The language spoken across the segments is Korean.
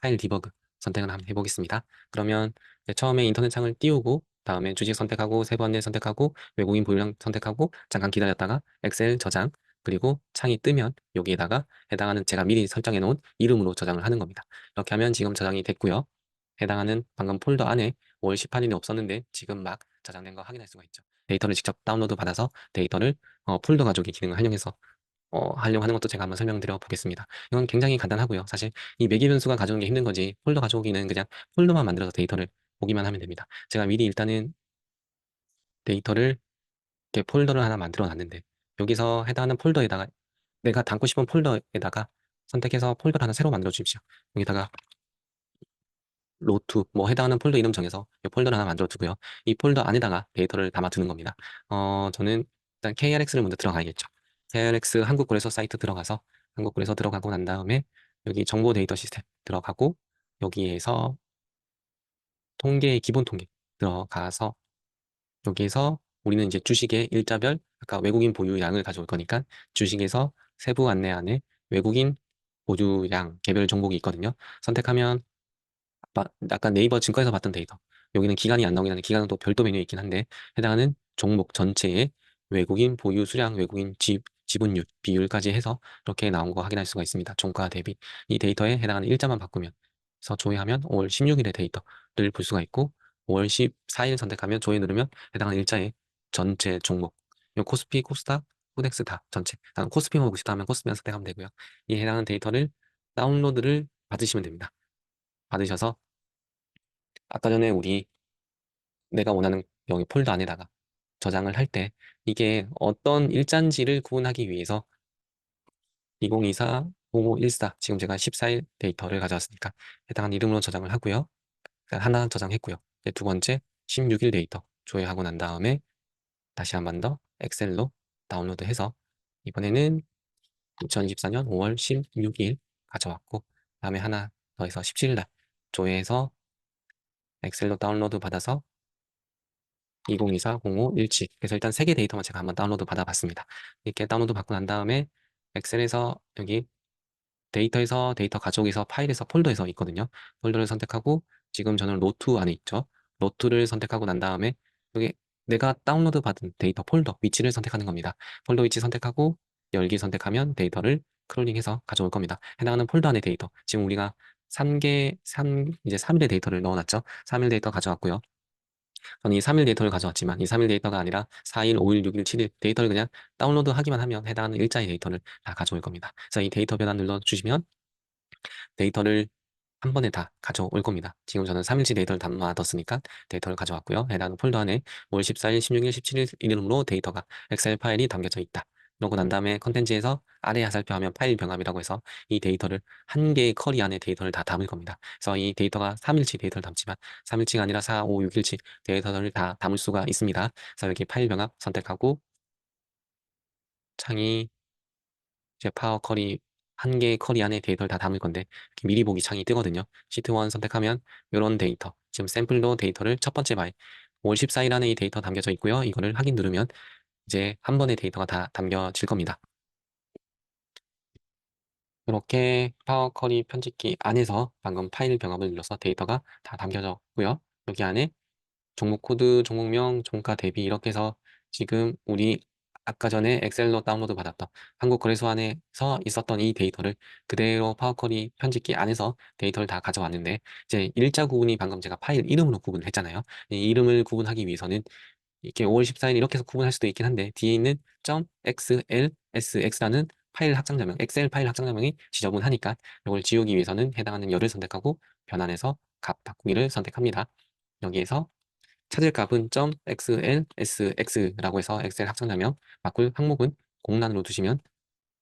파일 디버그 선택을 한번 해보겠습니다. 그러면 처음에 인터넷 창을 띄우고 다음에 주식 선택하고 세 번째 선택하고 외국인 보유량 선택하고 잠깐 기다렸다가 엑셀 저장 그리고 창이 뜨면 여기에다가 해당하는 제가 미리 설정해 놓은 이름으로 저장을 하는 겁니다. 이렇게 하면 지금 저장이 됐고요. 해당하는 방금 폴더 안에 5월 18일이 없었는데 지금 막 저장된 거 확인할 수가 있죠. 데이터를 직접 다운로드 받아서 데이터를 어, 폴더 가족의 기능을 활용해서 어, 활용하는 것도 제가 한번 설명드려 보겠습니다. 이건 굉장히 간단하고요. 사실 이 매개 변수가 가져오는 게 힘든 거지 폴더 가져오기는 그냥 폴더만 만들어서 데이터를 보기만 하면 됩니다. 제가 미리 일단은 데이터를 이렇게 폴더를 하나 만들어 놨는데 여기서 해당하는 폴더에다가 내가 담고 싶은 폴더에다가 선택해서 폴더를 하나 새로 만들어 주십시오. 여기다가 로투 뭐 해당하는 폴더 이름 정해서 이 폴더를 하나 만들어 두고요. 이 폴더 안에다가 데이터를 담아 두는 겁니다. 어, 저는 일단 KRX를 먼저 들어가야겠죠. KRX 한국거래소 사이트 들어가서 한국거래소 들어가고 난 다음에 여기 정보 데이터 시스템 들어가고 여기에서 통계 기본 통계 들어가서 여기에서 우리는 이제 주식의 일자별 아까 외국인 보유량을 가져올 거니까 주식에서 세부 안내 안에 외국인 보유량 개별 종목이 있거든요. 선택하면 아까 네이버 증권에서 봤던 데이터 여기는 기간이 안 나오긴 하는데 기간은 또 별도 메뉴에 있긴 한데 해당하는 종목 전체의 외국인 보유 수량, 외국인 지, 지분율, 비율까지 해서 이렇게 나온 거 확인할 수가 있습니다. 종가 대비 이 데이터에 해당하는 일자만 바꾸면 그래서 조회하면 5월 16일의 데이터를 볼 수가 있고 5월 14일 선택하면 조회 누르면 해당하는 일자의 전체 종목 요 코스피, 코스닥, 코덱스 다 전체 다음 코스피만 보고 싶다 하면 코스피만 선택하면 되고요. 이 해당하는 데이터를 다운로드를 받으시면 됩니다. 받으셔서 아까 전에 우리 내가 원하는 여기 폴더 안에다가 저장을 할 때 이게 어떤 일자인지를 구분하기 위해서 2024, 0514 지금 제가 14일 데이터를 가져왔으니까 해당한 이름으로 저장을 하고요. 하나 저장했고요. 두 번째 16일 데이터 조회하고 난 다음에 다시 한 번 더 엑셀로 다운로드해서 이번에는 2024년 5월 16일 가져왔고 다음에 하나 더해서 17일 날 조회해서 엑셀로 다운로드 받아서 2024, 05, 17 그래서 일단 세 개 데이터만 제가 한번 다운로드 받아봤습니다. 이렇게 다운로드 받고 난 다음에 엑셀에서 여기 데이터에서 데이터 가족에서 파일에서 폴더에서 있거든요. 폴더를 선택하고 지금 저는 노트 안에 있죠. 노트를 선택하고 난 다음에 여기 내가 다운로드 받은 데이터 폴더 위치를 선택하는 겁니다. 폴더 위치 선택하고 열기 선택하면 데이터를 크롤링해서 가져올 겁니다. 해당하는 폴더 안에 데이터 지금 우리가 3개, 3, 이제 3일의 데이터를 넣어놨죠. 3일 데이터 가져왔고요. 저는 이 3일 데이터를 가져왔지만 이 3일 데이터가 아니라 4일, 5일, 6일, 7일 데이터를 그냥 다운로드 하기만 하면 해당하는 일자의 데이터를 다 가져올 겁니다. 그래서 이 데이터 변환 눌러주시면 데이터를 한 번에 다 가져올 겁니다. 지금 저는 3일치 데이터를 담아뒀으니까 데이터를 가져왔고요. 해당 폴더 안에 5월 14일, 16일, 17일 이름으로 데이터가 엑셀 파일이 담겨져 있다. 그러고 난 다음에 컨텐츠에서 아래 하살표 하면 파일 병합이라고 해서 이 데이터를 한 개의 커리 안에 데이터를 다 담을 겁니다. 그래서 이 데이터가 3일치 데이터를 담지만 3일치가 아니라 4, 5, 6일치 데이터를 다 담을 수가 있습니다. 그래서 여기 파일 병합 선택하고 창이 이제 파워 커리 한 개의 커리 안에 데이터를 다 담을 건데 미리 보기 창이 뜨거든요. 시트 1 선택하면 이런 데이터 지금 샘플로 데이터를 첫 번째 바에 5월 14일 안에 이 데이터 담겨져 있고요. 이거를 확인 누르면 이제 한 번의 데이터가 다 담겨질 겁니다. 이렇게 파워 커리 편집기 안에서 방금 파일 병합을 눌러서 데이터가 다 담겨졌고요. 여기 안에 종목 코드, 종목명, 종가 대비 이렇게 해서 지금 우리 아까 전에 엑셀로 다운로드 받았던 한국거래소 안에서 있었던 이 데이터를 그대로 파워쿼리 편집기 안에서 데이터를 다 가져왔는데 이제 일자 구분이 방금 제가 파일 이름으로 구분을 했잖아요. 이 이름을 구분하기 위해서는 이렇게 5월 14일 이렇게 해서 구분할 수도 있긴 한데 뒤에 있는 .xlsx라는 파일 확장자명, 엑셀 파일 확장자명이 지저분하니까 이걸 지우기 위해서는 해당하는 열을 선택하고 변환해서 값 바꾸기를 선택합니다. 여기에서 찾을 값은 .xlsx라고 해서 엑셀 확장자명 바꿀 항목은 공란으로 두시면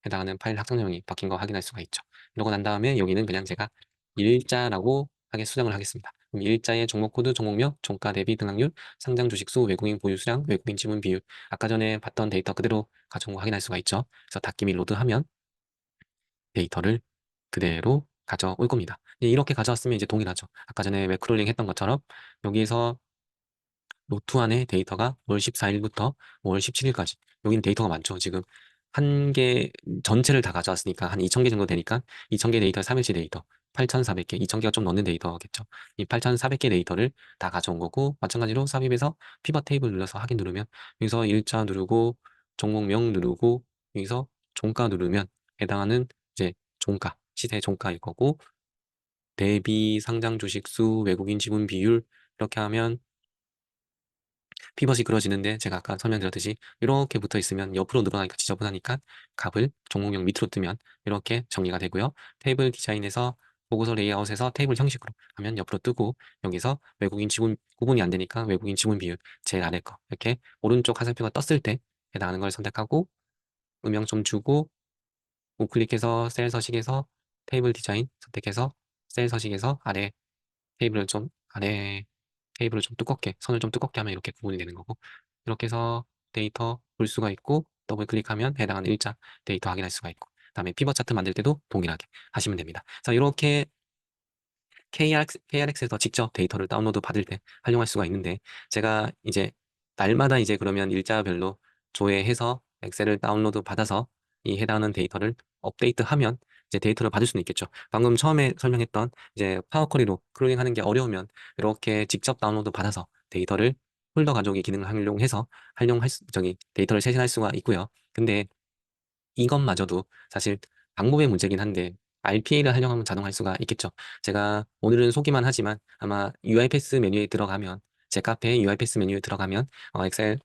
해당하는 파일 확장자명이 바뀐 거 확인할 수가 있죠. 이러고 난 다음에 여기는 그냥 제가 일자라고 하게 수정을 하겠습니다. 그럼 일자의 종목 코드, 종목명, 종가 대비 등락률, 상장 주식수, 외국인 보유 수량, 외국인 지분 비율 아까 전에 봤던 데이터 그대로 거 확인할 수가 있죠. 그래서 닫기 및 로드하면 데이터를 그대로 가져올 겁니다. 이렇게 가져왔으면 이제 동일하죠. 아까 전에 웹크롤링 했던 것처럼 여기에서 노트 안에 데이터가 5월 14일부터 5월 17일까지 여기는 데이터가 많죠. 지금 한 개 전체를 다 가져왔으니까 한 2,000개 정도 되니까 2,000개 데이터 3일치 데이터 8,400개, 2,000개가 좀 넘는 데이터겠죠. 이 8,400개 데이터를 다 가져온 거고 마찬가지로 삽입에서 피벗 테이블 눌러서 확인 누르면 여기서 일자 누르고 종목명 누르고 여기서 종가 누르면 해당하는 이제 종가, 시세 종가일 거고 대비 상장 주식 수, 외국인 지분 비율 이렇게 하면 피벗이 그려지는데 제가 아까 설명드렸듯이 이렇게 붙어 있으면 옆으로 늘어나니까 지저분하니까 값을 종목명 밑으로 뜨면 이렇게 정리가 되고요. 테이블 디자인에서 보고서 레이아웃에서 테이블 형식으로 하면 옆으로 뜨고 여기서 외국인 지분 구분이 안 되니까 외국인 지분 비율 제일 아래 거. 이렇게 오른쪽 화살표가 떴을 때 해당하는 걸 선택하고 음영 좀 주고 우클릭해서 셀 서식에서 테이블 디자인 선택해서 셀 서식에서 아래 테이블을 좀 아래 테이블을 좀 두껍게 선을 좀 두껍게 하면 이렇게 구분이 되는 거고. 이렇게 해서 데이터 볼 수가 있고 더블 클릭하면 해당하는 일자 데이터 확인할 수가 있고. 그 다음에 피벗 차트 만들 때도 동일하게 하시면 됩니다. 자 이렇게 KRX, KRX에서 직접 데이터를 다운로드 받을 때 활용할 수가 있는데 제가 이제 날마다 이제 그러면 일자별로 조회해서 엑셀을 다운로드 받아서 이 해당하는 데이터를 업데이트하면 이제 데이터를 받을 수는 있겠죠. 방금 처음에 설명했던 이제 파워쿼리로 크롤링 하는 게 어려우면 이렇게 직접 다운로드 받아서 데이터를 폴더 가져오기 기능을 활용해서 활용할 수, 저기 데이터를 세신할 수가 있고요. 근데 이것마저도 사실 방법의 문제긴 한데 RPA를 활용하면 자동할 수가 있겠죠. 제가 오늘은 소개만 하지만 아마 UiPath 메뉴에 들어가면 제 카페 UiPath 메뉴에 들어가면 어, 엑셀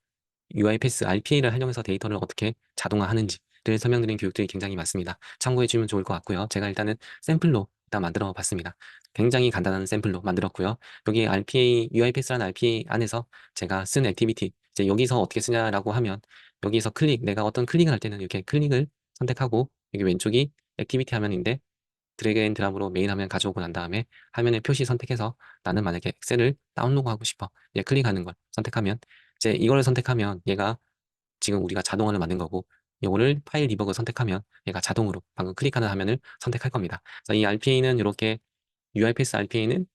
UiPath RPA를 활용해서 데이터를 어떻게 자동화하는지를 설명드린 교육들이 굉장히 많습니다. 참고해 주면 좋을 것 같고요. 제가 일단은 샘플로 일단 만들어 봤습니다. 굉장히 간단한 샘플로 만들었고요. 여기 RPA, UiPath라는 RPA 안에서 제가 쓴 액티비티, 이제 여기서 어떻게 쓰냐라고 하면 여기서 클릭, 내가 어떤 클릭을 할 때는 이렇게 클릭을 선택하고 여기 왼쪽이 액티비티 화면인데 드래그 앤 드랍으로 메인 화면 가져오고 난 다음에 화면의 표시 선택해서 나는 만약에 엑셀을 다운로드하고 싶어. 이제 클릭하는 걸 선택하면 이제 이거를 선택하면 얘가 지금 우리가 자동화를 만든 거고 이거를 파일 디버그 선택하면 얘가 자동으로 방금 클릭하는 화면을 선택할 겁니다. 그래서 이 RPA는 이렇게 UiPath RPA는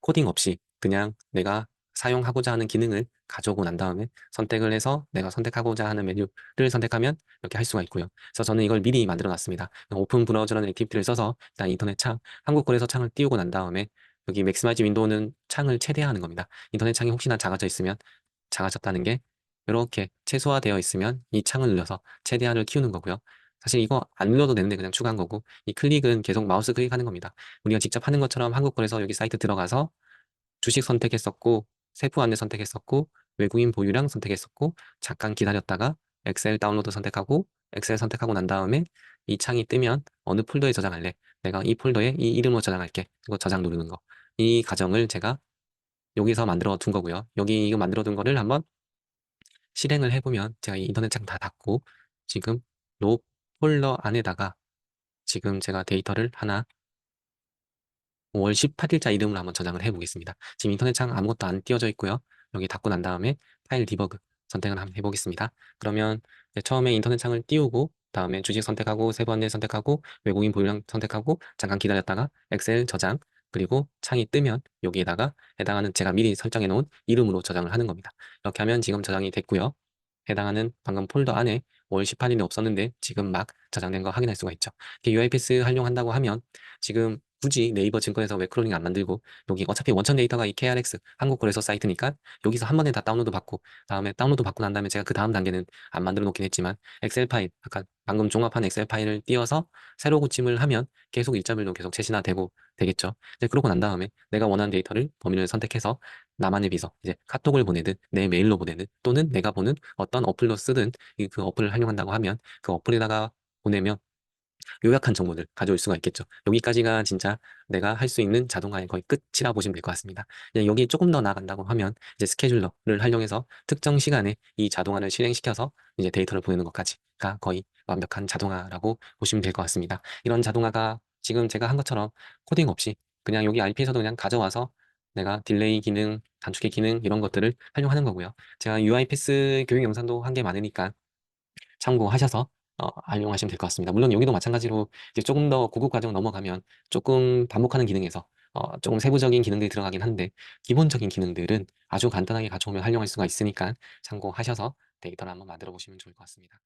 코딩 없이 그냥 내가 사용하고자 하는 기능을 가져오고 난 다음에 선택을 해서 내가 선택하고자 하는 메뉴를 선택하면 이렇게 할 수가 있고요. 그래서 저는 이걸 미리 만들어 놨습니다. 오픈 브라우저라는 액티비티를 써서 일단 인터넷 창, 한국 거래소 창을 띄우고 난 다음에 여기 맥시마이즈 윈도우는 창을 최대화하는 겁니다. 인터넷 창이 혹시나 작아져 있으면 작아졌다는 게 이렇게 최소화되어 있으면 이 창을 눌러서 최대화를 키우는 거고요. 사실 이거 안 눌러도 되는데 그냥 추가한 거고 이 클릭은 계속 마우스 클릭하는 겁니다. 우리가 직접 하는 것처럼 한국 거래소 여기 사이트 들어가서 주식 선택했었고 세부 안내 선택했었고 외국인 보유량 선택했었고 잠깐 기다렸다가 엑셀 다운로드 선택하고 엑셀 선택하고 난 다음에 이 창이 뜨면 어느 폴더에 저장할래? 내가 이 폴더에 이 이름으로 저장할게. 이거 저장 누르는 거. 이 과정을 제가 여기서 만들어 둔 거고요. 여기 이거 만들어 둔 거를 한번 실행을 해보면 제가 이 인터넷 창 다 닫고 지금 로 폴더 안에다가 지금 제가 데이터를 하나 5월 18일자 이름으로 한번 저장을 해보겠습니다. 지금 인터넷 창 아무것도 안 띄워져 있고요. 여기 닫고 난 다음에 파일 디버그 선택을 한번 해보겠습니다. 그러면 처음에 인터넷 창을 띄우고 다음에 주식 선택하고 세 번째 선택하고 외국인 보유량 선택하고 잠깐 기다렸다가 엑셀 저장 그리고 창이 뜨면 여기에다가 해당하는 제가 미리 설정해 놓은 이름으로 저장을 하는 겁니다. 이렇게 하면 지금 저장이 됐고요. 해당하는 방금 폴더 안에 5월 18일이 없었는데 지금 막 저장된 거 확인할 수가 있죠. UiPath 활용한다고 하면 지금 굳이 네이버 증권에서 웹크롤링 안 만들고 여기 어차피 원천 데이터가 이 KRX 한국 거래소 사이트니까 여기서 한 번에 다 다운로드 받고 다음에 다운로드 받고 난 다음에 제가 그 다음 단계는 안 만들어 놓긴 했지만 엑셀 파일 아까 방금 종합한 엑셀 파일을 띄워서 새로 고침을 하면 계속 일자별로 계속 재신화되고 되겠죠. 이제 그러고 난 다음에 내가 원하는 데이터를 범위를 선택해서 나만의 비서 이제 카톡을 보내든 내 메일로 보내든 또는 내가 보는 어떤 어플로 쓰든 이그 어플을 활용한다고 하면 그 어플에다가 보내면 요약한 정보들 가져올 수가 있겠죠. 여기까지가 진짜 내가 할 수 있는 자동화의 거의 끝이라 보시면 될 것 같습니다. 여기 조금 더 나간다고 하면 이제 스케줄러를 활용해서 특정 시간에 이 자동화를 실행시켜서 이제 데이터를 보내는 것까지가 거의 완벽한 자동화라고 보시면 될 것 같습니다. 이런 자동화가 지금 제가 한 것처럼 코딩 없이 그냥 여기 RP에서도 그냥 가져와서 내가 딜레이 기능, 단축의 기능 이런 것들을 활용하는 거고요. 제가 UiPath 교육 영상도 한 게 많으니까 참고하셔서 어, 활용하시면 될 것 같습니다. 물론 여기도 마찬가지로 이제 조금 더 고급 과정 넘어가면 조금 반복하는 기능에서 어, 조금 세부적인 기능들이 들어가긴 한데 기본적인 기능들은 아주 간단하게 가져오면 활용할 수가 있으니까 참고하셔서 데이터를 한번 만들어 보시면 좋을 것 같습니다.